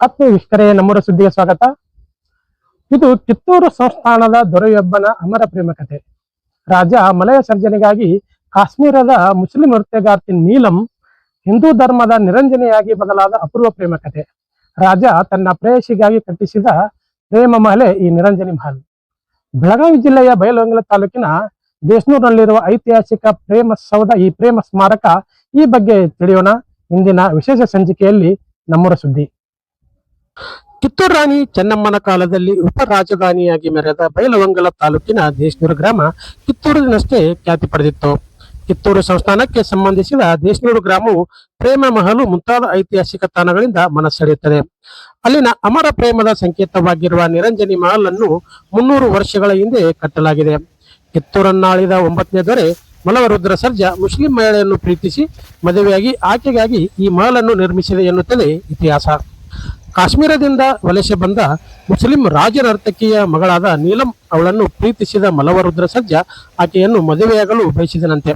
ಆತ್ಮೀಯ ವೀಕ್ಷಕರೇ ನಮ್ಮೂರ ಸುದ್ದಿಗೆ ಸ್ವಾಗತ. ಇದು ಕಿತ್ತೂರು ಸಂಸ್ಥಾನದ ದೊರೆಯೊಬ್ಬನ ಅಮರ ಪ್ರೇಮ ಕಥೆ ರಾಜ ಮಲಯ ಸರ್ಜನೆಗಾಗಿ ಕಾಶ್ಮೀರದ ಮುಸ್ಲಿಂ ನೃತ್ಯಗಾರ್ತಿ ನೀಲಂ ಹಿಂದೂ ಧರ್ಮದ ನಿರಂಜನೆಯಾಗಿ ಬದಲಾದ ಅಪೂರ್ವ ಪ್ರೇಮ ಕಥೆ ರಾಜ ತನ್ನ ಪ್ರೇಯಸಿಗಾಗಿ ಕಟ್ಟಿಸಿದ ಪ್ರೇಮ ಮಹಲೆ ಈ ನಿರಂಜನಿ ಮಹಲ್. ಬೆಳಗಾವಿ ಜಿಲ್ಲೆಯ ಬಯಲಹೊಂಗಲ ತಾಲೂಕಿನ ದೇಶನೂರಿನಲ್ಲಿರುವ ಐತಿಹಾಸಿಕ ಪ್ರೇಮ ಸೌಧ, ಈ ಪ್ರೇಮ ಸ್ಮಾರಕ ಈ ಬಗ್ಗೆ ತಿಳಿಯೋಣ. ಇಂದಿನ ವಿಶೇಷ ಸಂಚಿಕೆಯಲ್ಲಿ ನಮ್ಮೂರ ಸುದ್ದಿ. ಕಿತ್ತೂರು ರಾಣಿ ಚೆನ್ನಮ್ಮನ ಕಾಲದಲ್ಲಿ ಉಪ ರಾಜಧಾನಿಯಾಗಿ ಮೆರೆದ ಬೈಲವಂಗಲ ತಾಲೂಕಿನ ದೇಶನೂರು ಗ್ರಾಮ ಕಿತ್ತೂರಿನಷ್ಟೇ ಖ್ಯಾತಿ ಪಡೆದಿತ್ತು. ಕಿತ್ತೂರು ಸಂಸ್ಥಾನಕ್ಕೆ ಸಂಬಂಧಿಸಿದ ದೇಶನೂರು ಗ್ರಾಮವು ಪ್ರೇಮ ಮಹಲು ಮುಂತಾದ ಐತಿಹಾಸಿಕ ತಾಣಗಳಿಂದ ಮನಸ್ಸೆಳೆಯುತ್ತದೆ ಅಲ್ಲಿನ ಅಮರ ಪ್ರೇಮದ ಸಂಕೇತವಾಗಿರುವ ನಿರಂಜನಿ ಮಹಲ್ ಅನ್ನು ಮುನ್ನೂರು ವರ್ಷಗಳ ಹಿಂದೆ ಕಟ್ಟಲಾಗಿದೆ. ಕಿತ್ತೂರನ್ನಾಳಿದ ಒಂಬತ್ತನೇ ದೊರೆ ಮಲವರುದ್ರ ಸರ್ಜಾ ಮುಸ್ಲಿಂ ಮಹಿಳೆಯನ್ನು ಪ್ರೀತಿಸಿ ಮದುವೆಯಾಗಿ ಆಕೆಗಾಗಿ ಈ ಮಹಲನ್ನು ನಿರ್ಮಿಸಿದೆ ಎನ್ನುತ್ತದೆ ಇತಿಹಾಸ. ಕಾಶ್ಮೀರದಿಂದ ವಲಸೆ ಬಂದ ಮುಸ್ಲಿಂ ರಾಜ ನರ್ತಕಿಯ ಮಗಳಾದ ನೀಲಂ ಅವಳನ್ನು ಪ್ರೀತಿಸಿದ ಮಲವರುದ್ರ ಸಜ್ಜ ಆಕೆಯನ್ನು ಮದುವೆಯಾಗಲು ಬಯಸಿದನಂತೆ.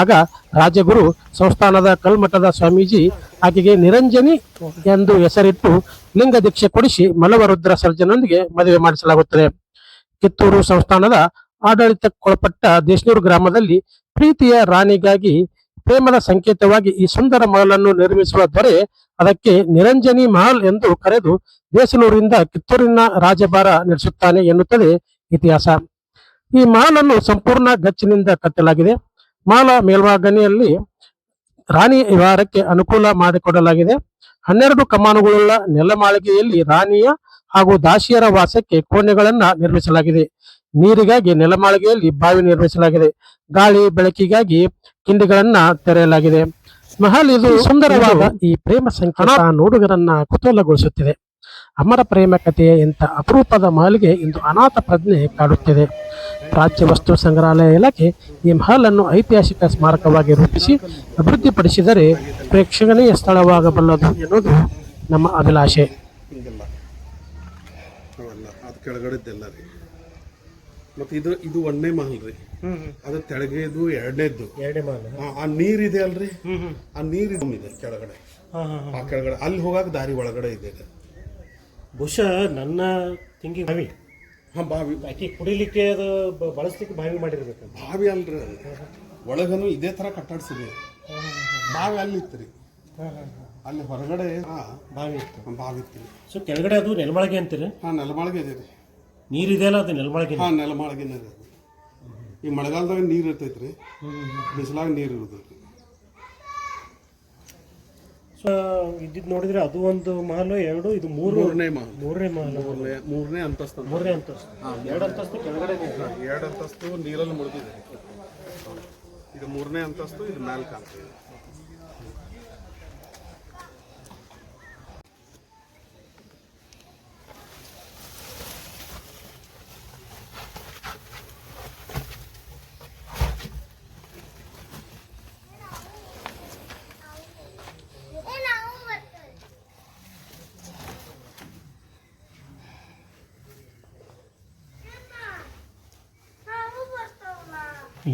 ಆಗ ರಾಜಗುರು ಸಂಸ್ಥಾನದ ಕಲ್ಮಠದ ಸ್ವಾಮೀಜಿ ಆಕೆಗೆ ನಿರಂಜನಿ ಎಂದು ಹೆಸರಿಟ್ಟು ಲಿಂಗ ದೀಕ್ಷೆ ಕೊಡಿಸಿ ಮಲವರುದ್ರ ಸರ್ಜನೊಂದಿಗೆ ಮದುವೆ ಮಾಡಿಸಲಾಗುತ್ತದೆ. ಕಿತ್ತೂರು ಸಂಸ್ಥಾನದ ಆಡಳಿತಕ್ಕೊಳಪಟ್ಟ ದೇಶನೂರು ಗ್ರಾಮದಲ್ಲಿ ಪ್ರೀತಿಯ ರಾಣಿಗಾಗಿ ಪ್ರೇಮದ ಸಂಕೇತವಾಗಿ ಈ ಸುಂದರ ಮಹಲನ್ನು ನಿರ್ಮಿಸುವ ದೊರೆ ಅದಕ್ಕೆ ನಿರಂಜನಿ ಮಹಲ್ ಎಂದು ಕರೆದು ಬೇಸಲೂರಿಂದ ಕಿತ್ತೂರಿನ ರಾಜಭಾರ ನಡೆಸುತ್ತಾನೆ ಎನ್ನುತ್ತದೆ ಇತಿಹಾಸ. ಈ ಮಹಲನ್ನು ಸಂಪೂರ್ಣ ಗಚ್ಚಿನಿಂದ ಕಟ್ಟಲಾಗಿದೆ. ಮಹಲ ಮೇಲ್ವಾಗಣಿಯಲ್ಲಿ ರಾಣಿ ವಿಹಾರಕ್ಕೆ ಅನುಕೂಲ ಮಾಡಿಕೊಡಲಾಗಿದೆ. ಹನ್ನೆರಡು ಕಮಾನುಗಳುಳ್ಳ ನೆಲಮಾಳಿಗೆಯಲ್ಲಿ ರಾಣಿಯ ಹಾಗೂ ದಾಸಿಯರ ವಾಸಕ್ಕೆ ಕೋಣೆಗಳನ್ನ ನಿರ್ಮಿಸಲಾಗಿದೆ. ನೀರಿಗಾಗಿ ನೆಲಮಾಳಿಗೆಯಲ್ಲಿ ಬಾವಿ ನಿರ್ಮಿಸಲಾಗಿದೆ. ಗಾಳಿ ಬೆಳಕಿಗಾಗಿ ಕಿಂಡಿಗಳನ್ನ ತೆರೆಯಲಾಗಿದೆ. ಮಹಲ್ ಇದು ಸುಂದರವಾದ ಈ ಪ್ರೇಮ ಸಂಕಟ ನೋಡುಗರನ್ನ ಕುತೂಹಲಗೊಳಿಸುತ್ತಿದೆ. ಅಮರ ಪ್ರೇಮ ಕಥೆಯ ಇಂಥ ಅಪರೂಪದ ಮಹಲ್ಗೆ ಇಂದು ಅನಾಥ ಪ್ರಜ್ಞೆ ಕಾಡುತ್ತಿದೆ. ರಾಜ್ಯ ವಸ್ತು ಸಂಗ್ರಹಾಲಯ ಇಲಾಖೆ ಈ ಮಹಲ್ ಅನ್ನು ಐತಿಹಾಸಿಕ ಸ್ಮಾರಕವಾಗಿ ರೂಪಿಸಿ ಅಭಿವೃದ್ಧಿಪಡಿಸಿದರೆ ಪ್ರೇಕ್ಷಣೀಯ ಸ್ಥಳವಾಗಬಲ್ಲದು ಎನ್ನುವುದು ನಮ್ಮ ಅಭಿಲಾಷೆ. ಅವೆಲ್ಲ ಅದು ಕೆಳಗಡೆದ್ದೆಲ್ಲ ರೀ. ಮತ್ತು ಇದು ಇದು ಒಂದನೇ ಮಹಲ್ ರೀ. ಅದು ತೆಳಗೆದು ಎರಡನೇದ್ದು. ಎರಡನೇ ಮಹಲ್. ಆ- ನೀರ್ ಇದೆ ಅಲ್ರಿ? ಆ ನೀರ್ ಇದು ಕೆಳಗಡೆ. ಆ ಕೆಳಗಡೆ ಅಲ್ಲಿ ಹೋಗಾಕ ದಾರಿ ಒಳಗಡೆ ಇದೆ ಬಹುಶಃ ನನ್ನ ತಿಂಗಿ ಬಾವಿ. ಹಾ ಬಾವಿ. ಆಕಿ ಕುಡಿಲಿಕ್ಕೆ ಅದು ಬಳಸ್ಲಿಕ್ಕೆ ಬಾವಿ ಮಾಡಿರ್ಬೇಕು ಬಾವಿ ಅಲ್ರಿ ಒಳಗನು ಇದೇ ತರ ಕಟ್ಟಾಡ್ಸಿದೆ. ಬಾವಿ ಅಲ್ಲಿ ಇತ್ತು ರೀ. ಅಲ್ಲಿ ಹೊರಗಡೆ ಹಾ ಬಾವಿ ಇತ್ತು. ಬಾವಿ ಇತ್ತು. ಸೊ ಕೆಳಗಡೆ ಅದು ನೆಲಮಾಳಿಗೆ ಅಂತೀರಿ? ಹಾ ನೆಲಮಾಳಿಗೆ ಇದೆ ರೀ ನೀರಿದೆಯಲ್ಲ ಅದು ನೆಲಮಾಳಿಗೆ ಹಾ ನೆಲಮಾಳಿಗೆನೇ ರೀ ಅದು. ಈ ಮಳೆಗಾಲದಾಗ ನೀರು ಇರ್ತೈತ್ರಿ. ಬಿಸಿಲಾಗ ನೀರು ಇರ್ತೈತಿ ಸೊ ಇದ್ದಿದ್ದು ನೋಡಿದ್ರೆ ಅದು ಒಂದು ಮಹಲು ಎರಡು ಇದು ಮೂರು ಮೂರನೇ ಮಹಲ್ ಮೂರನೇ ಮಹಲು ಮೂರನೇ ಮೂರನೇ ಅಂತಸ್ತು ಮೂರನೇ ಅಂತಸ್ತು. ಎರಡು ಅಂತಸ್ತು ಕೆಳಗಡೆ. ಎರಡು ಅಂತಸ್ತು ನೀರಲ್ಲಿ ಮುಳುಗಿದೆ ಇದು ಮೂರನೇ ಅಂತಸ್ತು ಇದು ಮ್ಯಾಲ್ ಕಾಣ್ತಿದೆ.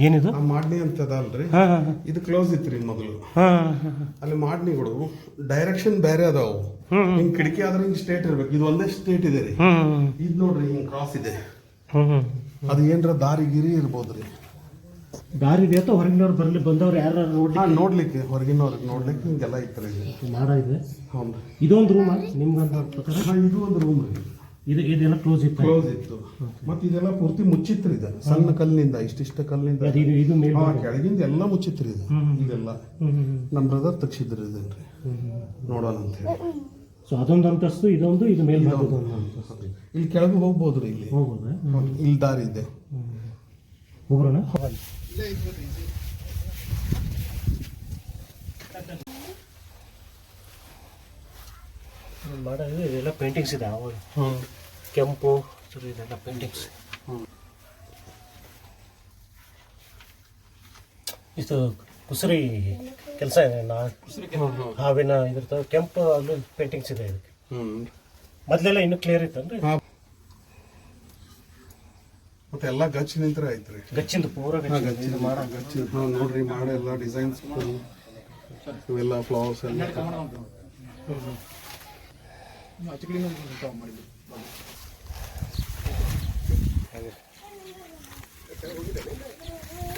ಏನಿದು? ಆ ಮಾಡ್ನಿ ಅಂತದ ಅಲ್ರಿ ಹಾ ಹಾ. ಇದು ಕ್ಲೋಸ್ ಇತ್ರಿ ಮೊದಲು. ಹಾ ಅಲ್ಲಿ ಮಾಡ್ನಿಗಳು ಡೈರೆಕ್ಷನ್ ಬೇರೆ ಅದಾವು. ಹಿಂಗ್ ಕಿಟಕಿ ಆದ್ರೆ ಹಿಂಗ್ ಸ್ಟೇಟ್ ಇರ್ಬೇಕು. ಇದು ಒಂದೇ ಸ್ಟೇಟ್ ಇದೆ ರೀ. ಇದು ನೋಡ್ರಿ ಹಿಂಗ್ ಕ್ರಾಸ್ ಇದೆ. ಅದು ಏನ್ರ ದಾರಿ ಗಿರಿ ಇರ್ಬೋದ್ರಿ. ದಾರಿ ಇದೆ ಅಥವಾ ಹೊರಗಿನವ್ರು ಬರ್ಲಿ ಬಂದವ್ರು ಯಾರು ನೋಡ್ಲಿ ನೋಡ್ಲಿಕ್ಕೆ. ಹೊರಗಿನವ್ರಿಗೆ ನೋಡ್ಲಿಕ್ಕೆ ಹಿಂಗೆಲ್ಲ ಇತ್ತು ರೀ ಮಾಡ ಇದೆ. ಹೌದು ಇದೊಂದು ರೂಮ್ ನಿಮ್ಗೆ ಪ್ರಕಾರ? ಇದು ಒಂದು ರೂಮ್ ರೀ. ಇದು ಇದೆಲ್ಲ ಕ್ಲೋಸ್ ಇತ್ತು. ಕ್ಲೋಸ್ ಇತ್ತು. ಮತ್ತೆ ಇದೆಲ್ಲ ಪೂರ್ತಿ ಮುಚ್ಚಿತ್ರಿ ಇದೆ ಸಣ್ಣ ಕಲ್ಲಿನಿಂದ ಇಷ್ಟಿಷ್ಟ ಕಲ್ಲಿನಿಂದ. ಇದು ಇದು ಮೇಲ್ ಹಾ ಕೆಳಗಿಂದ ಎಲ್ಲ ಮುಚ್ಚಿತ್ರಿ ಇದೆ ಇದೆಲ್ಲ. ನಮ್ಮ ಬ್ರದರ್ ತೆಗ್ಸಿದ್ರಿ ಇದನ್ರಿ ನೋಡೋಣ ಅಂತ ಹೇಳಿ. ಸೊ ಅದೊಂದು ಅಂತಸ್ತು ಇದೊಂದು ಇದು ಮೇಲೆ ಇಲ್ಲಿ ಕೆಳಗೆ ಹೋಗ್ಬೋದ್ರಿ ಇಲ್ಲಿ. ಹೋಗೋಣ ಇಲ್ಲಿ ದಾರಿ ಇದೆ. ಹೋಗ್ರೋಣ ಮಾಡೋದು ಇದೆಲ್ಲ ಪೇಂಟಿಂಗ್ಸ್ ಇದೆ ಅವಾಗ ಕೆಂಪು ಸರಿ ಇದೆಲ್ಲ ಪೇಂಟಿಂಗ್ಸ್ ಇದು ಕುಸರಿ ಕೆಲಸ ಇದೆ ನಾ ಹಾವಿನ ಇದ್ರ ಕೆಂಪು ಅಲ್ಲಿ ಪೇಂಟಿಂಗ್ಸ್ ಇದೆ ಇದಕ್ಕೆ. ಮೊದಲೆಲ್ಲ ಇನ್ನೂ ಕ್ಲಿಯರ್ ಇತ್ತಂದ್ರೆ. ಮತ್ತೆ ಎಲ್ಲ ಗಚ್ ನಿಂತ್ರ ಐತ್ರಿ. ಗಚ್ಚಿಂದು ಪೂರ ಗಚ್ಚಿ ಗಚ್ಚಿ ಗಚ್ಚಿ ನೋಡ್ರಿ ಮಾಡ ಎಲ್ಲ ಡಿಸೈನ್ಸ್ ಇವೆಲ್ಲ ಫ್ಲವರ್ಸ್ ಎಲ್ಲ.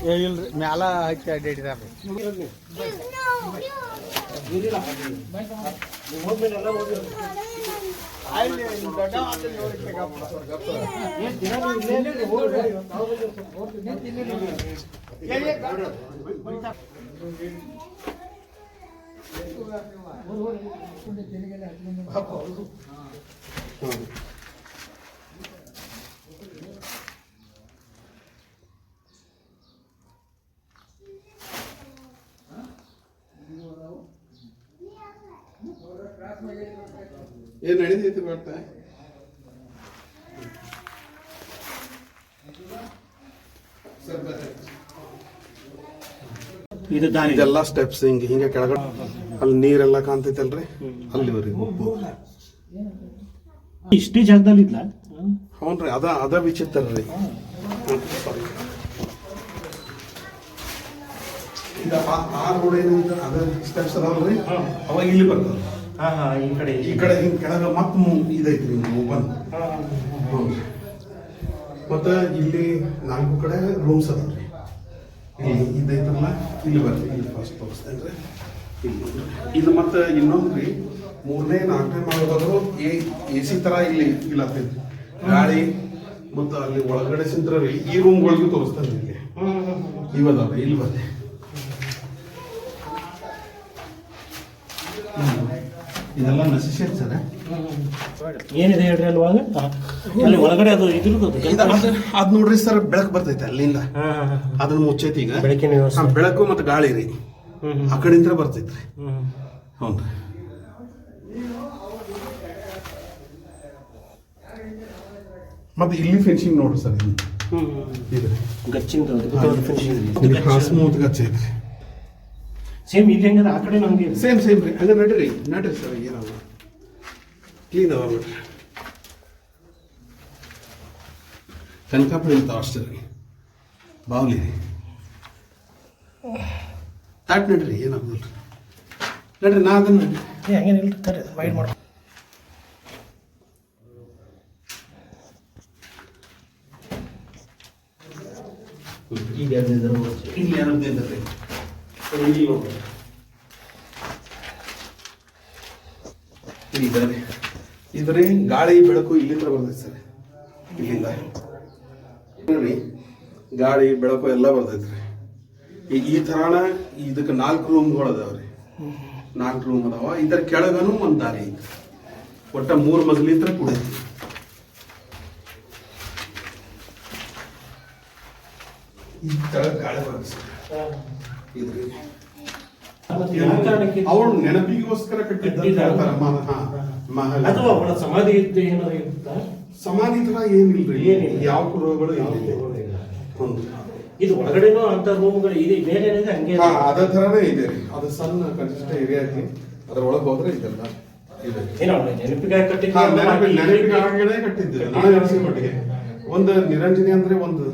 ಇಲ್ರಿ ಮ್ಯಾಲ ಹಾಕಿ ಅಡ್ಡಾಡಿದಾರೆ ಏನ್ ನಡೀತೈತಿ ಬರ್ತಾ ಇದೆಲ್ಲ ಸ್ಟೆಪ್ಸ್ ಹಿಂಗೆ ಹಿಂಗೆ ಕೆಳಗಡೆ. ಅಲ್ಲಿ ನೀರೆಲ್ಲ ಕಾಣ್ತೈತಲ್ರಿ? ಅಲ್ಲಿವರೆಗೆ ಇಷ್ಟೇ ಜಾಗದಲ್ಲಿ ಇದ್ಲ ಹ್ಞೂನ್ರಿ ಅದ ಅದ ವಿಚಿತ್ರ ರೀ ಈಗ ಆ- ರೋಡ್ ಏನೈತೆ ಅದ ಸ್ಟೆಪ್ಸ್ ಅದಾವಲ್ರಿ? ಅವಾಗ ಇಲ್ಲಿ ಬರ್ತದೆ ಹಾ ಈ ಕಡೆ ಈ ಕಡೆ ಹಿಂಗೆ ಕೆಳಗೆ ಮತ್ತೆ ಇದೈತ್ರಿ ಹಿಂಗೆ ಓಪನ್ ಮತ್ತು ಇಲ್ಲಿ ನಾಲ್ಕು ಕಡೆ ರೂಮ್ಸ್ ಅದಾವ್ರಿ. ಇಲ್ಲಿ ಇದೈತಲ್ಲ ಇಲ್ಲಿ ಬರ್ರಿ ಇಲ್ಲಿ ಫಸ್ಟ್ ತೋರಿಸ್ತೇನೆ ರೀ ಇಲ್ಲಿ ಇದು ಮತ್ತೆ ಇನ್ನೊಂದು ರೀ ಮೂರನೇ ನಾಲ್ಕನೇ ಮಾಡೋದಾದ್ರು ಎ ಎ ಸಿ ಥರ ಇಲ್ಲಿ ಇಲ್ಲ ಗಾಳಿ ಮತ್ತು ಅಲ್ಲಿ ಒಳಗಡೆ ಸಿಂತ್ರ ರೀ ಈ ರೂಮ್ಗಳಿಗೂ ತೋರಿಸ್ತೇನೆ ಇಲ್ಲಿ ಇವದಾವ್ರಿ ಇಲ್ಲಿ ಬರ್ರಿ. ಇದೆಲ್ಲ ನಶಿಸಿರ್ತದೆ ಸರ್ ಏನಿದೆ ಹೇಳ್ರಿ ಅಲ್ವಾಗ ಅಲ್ಲಿ ಒಳಗಡೆ ಅದು ಇದ್ರದ್ದು ಅದು ನೋಡ್ರಿ ಸರ್ ಬೆಳಕು ಬರ್ತೈತೆ ಅಲ್ಲಿಂದ. ಅದನ್ನ ಮುಚ್ಚೈತಿ ಈಗ. ಬೆಳಕಿನ ವ್ಯವಸ್ಥೆ. ಬೆಳಕು ಮತ್ತು ಗಾಳಿ ರೀ. ಆ ಕಡೆಯಿಂದ ಬರ್ತೈತೆ ರೀ. ಹ್ಞೂ ಮತ್ತೆ ಇಲ್ಲಿ ಫಿನಿಶಿಂಗ್ ನೋಡ್ರಿ ಸರ್ ಇದು ಇದು ಗಚ್ಚಿಂದ. ಸ್ಮೂತ್ ಗಚ್ಚ ಐತ್ರಿ ಸೇಮ್ ಇಲ್ಲಿ ಹೆಂಗದ ಆ ಕಡೆ ನಮಗೆ ಸೇಮ್ ಸೇಮ್ ರೀ ಹಂಗ ನಡ್ರಿ. ನಡ್ರಿ ಸರ್ ಏನಲ್ಲ. ಕ್ಲೀನ್ ಅವ ನೋಡ್ರಿ ಕನಕಾಪುರಿ ಅಂತ ಅಷ್ಟೇ ರೀ. ಬಾವ್ಲಿ ರೀ. ತಾಟ್ ನಡ್ರಿ ಏನಾಗೋದಿಲ್ಲ ನಡ್ರಿ ನಾ ಅದನ್ನ ಏ ಹಂಗೇನಿಲ್ಲ ತರ್ರಿ ವೈಡ್ ಮಾಡಿ ಈಗ ಇಲ್ಲಿ ಎರಡು ರೀ? ಇಲ್ಲಿ ನೋಡ್ರಿ ಇದರಲ್ಲಿ ರೀ ಇದ್ರಿ ಗಾಳಿ, ಬೆಳಕು ಇಲ್ಲಿಂದ ಬರ್ತೈತೆ ಸರ್. ಇಲ್ಲಿಂದ. ನೋಡಿ ಗಾಳಿ, ಬೆಳಕು ಎಲ್ಲ ಬರ್ತೈತೆ ರೀ ಈ ಈ ಥರನ ಇದಕ್ಕೆ ನಾಲ್ಕು ರೂಮ್ಗಳು ಅದಾವ ರೀ ನಾಲ್ಕು ರೂಮ್ ಅದಾವ. ಇದರ ಕೆಳಗನು ಒಂದು ದಾರಿ ಒಟ್ಟ ಮೂರು ಇದ್ರೆ ಕುಡೈತಿ. ಈ ಕೆಳಗೆ ಗಾಳಿ ಬರುತ್ತೆ ಸರ್. ಇದ್ರಿ. ಅವಳು ನೆನಪಿಗೋಸ್ಕರ ಕಟ್ಟಿದ್ದ ಅವಳ ಸಮಾಧಿ ಇದ್ದು ಏನಾದ್ರು ಸಮಾಧಿ ತರ ಏನಿಲ್ಲ. ಏನಿಲ್ಲ. ಯಾವ ಕುರುಗಳು. ಇದು ಒಳಗಡೆನೂ ಅಂತ ರೂಮ್ಗಳು ಇದೆ ಬೇರೆ ಏನಿದೆ ಹಂಗೆ ಅದ ತರನೇ ಇದೆ ರೀ. ಅದು ಸಣ್ಣ ಕನಿಷ್ಠ ಏರಿಯಾ ಐತಿ. ಅದ್ರ ಒಳಗ್ ಹೋದ್ರೆ ಇದೆಲ್ಲ ಒಂದು ನಿರಂಜನಿ ಅಂದ್ರೆ ಒಂದು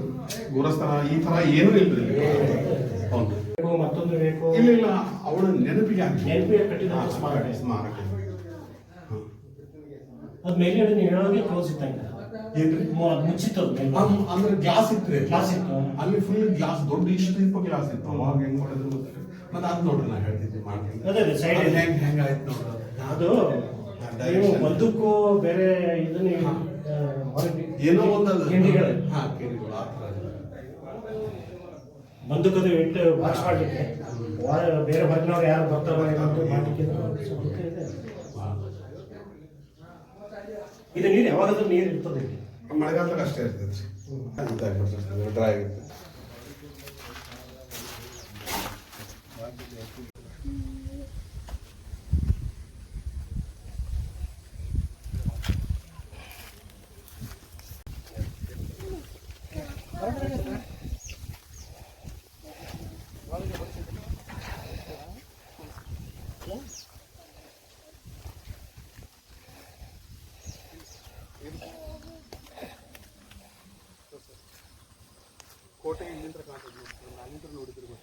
ಗುರಸ್ಥಾನ ಈ ತರ ಏನೂ ಇಲ್ರಿ ಮತ್ತೊಂದು ಬೇಕು? ಇಲ್ಲ ಇಲ್ಲ ಅವಳು ನೆನಪಿಗೆ ನೆನಪಿಗೆ ಕಟ್ಟಿದ ಸ್ಮಾರಕ. ಸ್ಮಾರಕ ಅದ್ ಮೇಲ್ಗಡೆ ನೀವು ಹೇಳೋಗೆ ಕ್ಲೋಸ್ ಇದ್ದಂಗ ಏನ್ರಿ? ಮು- ಅದ್ ಮುಚ್ಚಿತ್ತು ಅದು ಮೇಲ್ಗಡೆ. ಅಮ್- ಅಂದ್ರೆ ಗ್ಲಾಸ್ ಇತ್ತು Glass ಇತ್ತು. ಅಲ್ಲಿ ಫುಲ್ ಗ್ಲಾಸ್ ದೊಡ್ಡ ಇಷ್ಟು ಇಪ್ಪ ಗ್ಲಾಸ್ ಇತ್ತು. ಅವಾಗ ಹೆಂಗ್ ಮಾಡಿದ್ರು ಗೊತ್ತಿಲ್ಲ ಮತ್ತೆ ಅದ್ ನೋಡ್ರಿ ನಾ ಹೇಳ್ತಿದ್ದೆ ಮಾಡ್ತೀನಿ. ಅದೇ ಅದೇ side ಹೆಂಗ್ ಹೆಂಗ್ ಆಯ್ತು ನೋಡ್ರಿ. ಅದು. direction. ನೀವು ಒಂದಕ್ಕೂ ಬೇರೆ ಇದನ್ನ ಆ, ಹೊರಗೆ ಏನೋ ಒಂದು ಅದು ಗಿಂಡಿಗಳು ಹಾ ಕಿಂಡಿಗಳು ಆ ಥರ. ಬಂದೂಕದು ಇಟ್ಟು ವಾಚ್ ಮಾಡಲಿಕ್ಕೆ. ಬೇರೆ ಹೊರಗಿನವ್ರು ಯಾರು ಬರ್ತಾರೋ ಏನಂತ ಮಾಡಲಿಕ್ಕೆ ಇದು. ನೀರು ಯಾವಾಗಾದ್ರೂ ನೀರು ಇರ್ತದೆ ಮಳೆಗಾಲದಾಗ ಅಷ್ಟೇ ಇರ್ತದೆ. ಡ್ರೈ ಆಗಿರ್ತೈತೆ ಕೋಟೆ ಇಲ್ಲಿಂದ ಕಾಣ್ತದೆ. ಅಲ್ಲಿಂದ ನೋಡಿದ್ರೆ.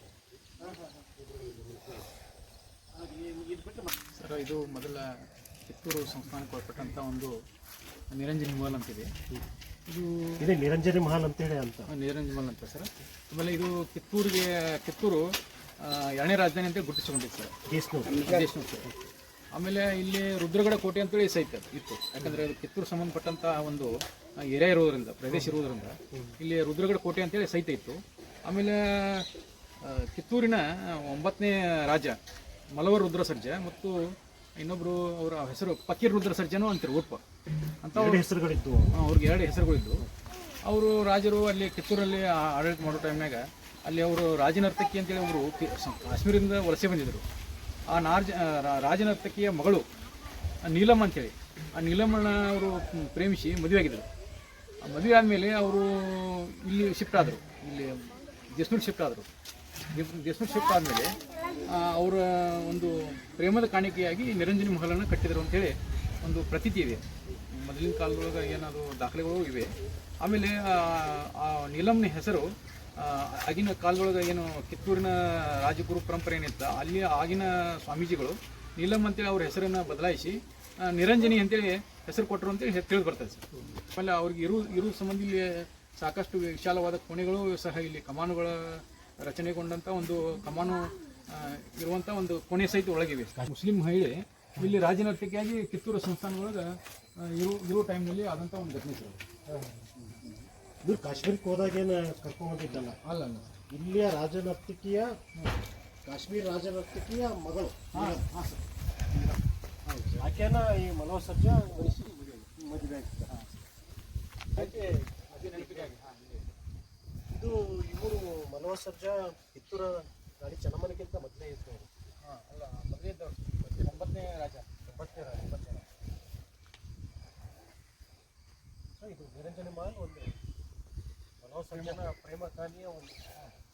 ಸರ್, ಇದು ಮೊದಲ ಕಿತ್ತೂರು ಸಂಸ್ಥಾನಕ್ಕೆ ಒಳಪಟ್ಟಂಥ ಒಂದು ನಿರಂಜನಿ ಮೂಲ ಅಂತಿದೆ ಇದು ಇದೇ ನಿರಂಜನಿ ಮಹಲ್ ಅಂತೇಳಿ ಅಂತ. ನಿರಂಜನಿ ಮಹಲ್ ಅಂತ ಸರ್. ಆಮೇಲೆ ಇದು ಕಿತ್ತೂರಿಗೆ ಕಿತ್ತೂರು ಎರಡನೇ ರಾಜಧಾನಿ ಅಂತ ಗುರುತಿಸಿಕೊಂಡಿದ್ದು ಸರ್. ದೇಶನೂರು ದೇಶನೂರು ಸರ್. ಆಮೇಲೆ ಇಲ್ಲಿ ರುದ್ರಗಡ ಕೋಟೆ ಅಂತೇಳಿ ಸಹಿತ ಇತ್ತು ಯಾಕಂದರೆ ಅದು ಕಿತ್ತೂರು ಸಂಬಂಧಪಟ್ಟಂಥ ಒಂದು ಏರಿಯಾ ಇರೋದ್ರಿಂದ ಪ್ರದೇಶ ಇರೋದ್ರಿಂದ ಇಲ್ಲಿ ರುದ್ರಗಡ ಕೋಟೆ ಅಂತೇಳಿ ಸಹಿತ ಇತ್ತು. ಆಮೇಲೆ ಕಿತ್ತೂರಿನ ಒಂಬತ್ತನೇ ರಾಜ ಮಲವರ್ ರುದ್ರ ಸರ್ಜ ಮತ್ತು ಇನ್ನೊಬ್ಬರು ಅವರ ಹೆಸರು ಫಕೀರ್ ರುದ್ರ ಸರ್ಜನು ಅಂತಾರೆ ಉರ್ಪ ಅಂತ ಅವ್ರ ಹೆಸರುಗಳಿದ್ದು ಅವ್ರಿಗೆ ಎರಡು ಹೆಸರುಗಳಿದ್ದು ಅವರು ರಾಜರು ಅಲ್ಲಿ ಕಿತ್ತೂರಲ್ಲಿ ಆಡಳಿತ ಮಾಡೋ ಟೈಮ್ನಾಗ ಅಲ್ಲಿ ಅವರು ರಾಜನರ್ತಕಿ ಅಂತೇಳಿ ಅವರು ಕಾಶ್ಮೀರದಿಂದ ವಲಸೆ ಬಂದಿದ್ದರು. ಆ ನಾರ್ಜ ರಾಜನರ್ತಕಿಯ ಮಗಳು ನೀಲಮ್ಮ ಅಂತೇಳಿ. ಆ ನೀಲಮ್ಮನ ಅವರು ಪ್ರೇಮಿಸಿ ಮದುವೆ ಆಗಿದ್ದರು. ಆ ಮದುವೆ ಆದಮೇಲೆ ಅವರು ಇಲ್ಲಿ ಶಿಫ್ಟ್ ಆದರು. ಇಲ್ಲಿ ದೇಶನೂರು ಶಿಫ್ಟ್ ಆದರು. ದೇಶನೂರು ಶಿಫ್ಟ್ ಆದಮೇಲೆ ಅವರ ಒಂದು ಪ್ರೇಮದ ಕಾಣಿಕೆಯಾಗಿ ನಿರಂಜನಿ ಮಹಲನ್ನು ಕಟ್ಟಿದರು ಅಂತೇಳಿ ಒಂದು ಪ್ರತೀತಿ ಇದೆ. ಮೊದಲಿನ ಕಾಲದೊಳಗೆ ಏನಾದರೂ ದಾಖಲೆಗಳು ಇವೆ. ಆಮೇಲೆ ಆ, ನೀಲಂನ ಹೆಸರು ಆಗಿನ ಕಾಲದೊಳಗೆ ಏನು ಕಿತ್ತೂರಿನ ರಾಜಗುರು ಪರಂಪರೆ ಏನಿತ್ತು ಅಲ್ಲಿ ಆಗಿನ ಸ್ವಾಮೀಜಿಗಳು ನೀಲಂ ಅಂತೇಳಿ ಅವ್ರ ಹೆಸರನ್ನು ಬದಲಾಯಿಸಿ ನಿರಂಜನಿ ಅಂತೇಳಿ ಹೆಸರು ಕೊಟ್ಟರು ಅಂತೇಳಿ ತಿಳಿದು ಬರ್ತದೆ ಸರ್. ಆಮೇಲೆ ಅವ್ರಿಗೆ ಇರು ಇರು ಸಂಬಂಧ ಇಲ್ಲಿ ಸಾಕಷ್ಟು ವಿಶಾಲವಾದ ಕೋಣೆಗಳು ಸಹ ಇಲ್ಲಿ ಕಮಾನುಗಳ ರಚನೆಗೊಂಡಂಥ ಒಂದು ಕಮಾನು ಇರುವಂಥ ಒಂದು ಕೊನೆ ಸಹಿತ ಒಳಗಿವೆ. ಮುಸ್ಲಿಂ ಮಹಿಳೆ ಇಲ್ಲಿ ರಾಜನರ್ತಿಕೆಯಾಗಿ ಕಿತ್ತೂರು ಸಂಸ್ಥಾನದೊಳಗೆ ಇರೋ ಇರೋ ಟೈಮ್ನಲ್ಲಿ ಆದಂಥ ಒಂದು ಘಟನೆ ಸರ್. ಇವ್ರು ಕಾಶ್ಮೀರಕ್ಕೆ ಹೋದಾಗೇನು ಕರ್ಕೊಂಡಿದ್ದಲ್ಲ ಅಲ್ಲ ಅಲ್ಲ. ಇಲ್ಲಿಯ ರಾಜನರ್ತಿಕಿಯ ಕಾಶ್ಮೀರ ರಾಜನರ್ತಿಕಿಯ ಮಗಳು. ಹಾಂ ಹಾಂ ಸರ್. ಆಕೆನ ಈ ಮನೋಜ್ ಸರ್ಜಾ ಮದುವೆ ಆಗ್ತದೆ ಹಾಂ ಇದು. ಇವರು ಮನೋಜ್ ಸರ್ಜಾ ಕಿತ್ತೂರ ರಾಣಿ ಚನ್ನಮ್ಮನಿಗಿಂತ ಮೊದಲೇ ಇತ್ತು ಹಾಂ ಅಲ್ಲ ಮದುವೆ ಇದ್ದವ್ರು. ಒಂಬತ್ತನೇ ರಾಜ. ಒಂಬತ್ತನೇ ರಾಜ ಒಂಬತ್ತನೇ. ಸೊ ಇದು ನಿರಂಜನೆ ಮಹಲ್ ಒಂದು ಮನೋಜ್ ಸರ್ಜನ ಪ್ರೇಮ ಕಹಾನಿಯ ಒಂದು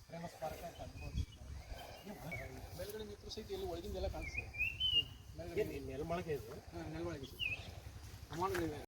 ಪ್ರೇಮ ಸ್ಮಾರಕ ಅಂತ ಅನ್ಬೋದು. ಮೇಲ್ಗಡೆ ನಿಂತರೂ ಸಹಿತ ಇಲ್ಲಿ ಒಳಗಿಂದೆಲ್ಲ ಕಾಣಿಸ್ತದೆ. ಮೇಲ್ಗಡೆ ನೆಲಮಳಗೆ ಇದು. ಹಾಂ ಇದೆ. ಕಮಾನುಗಳಿವೆ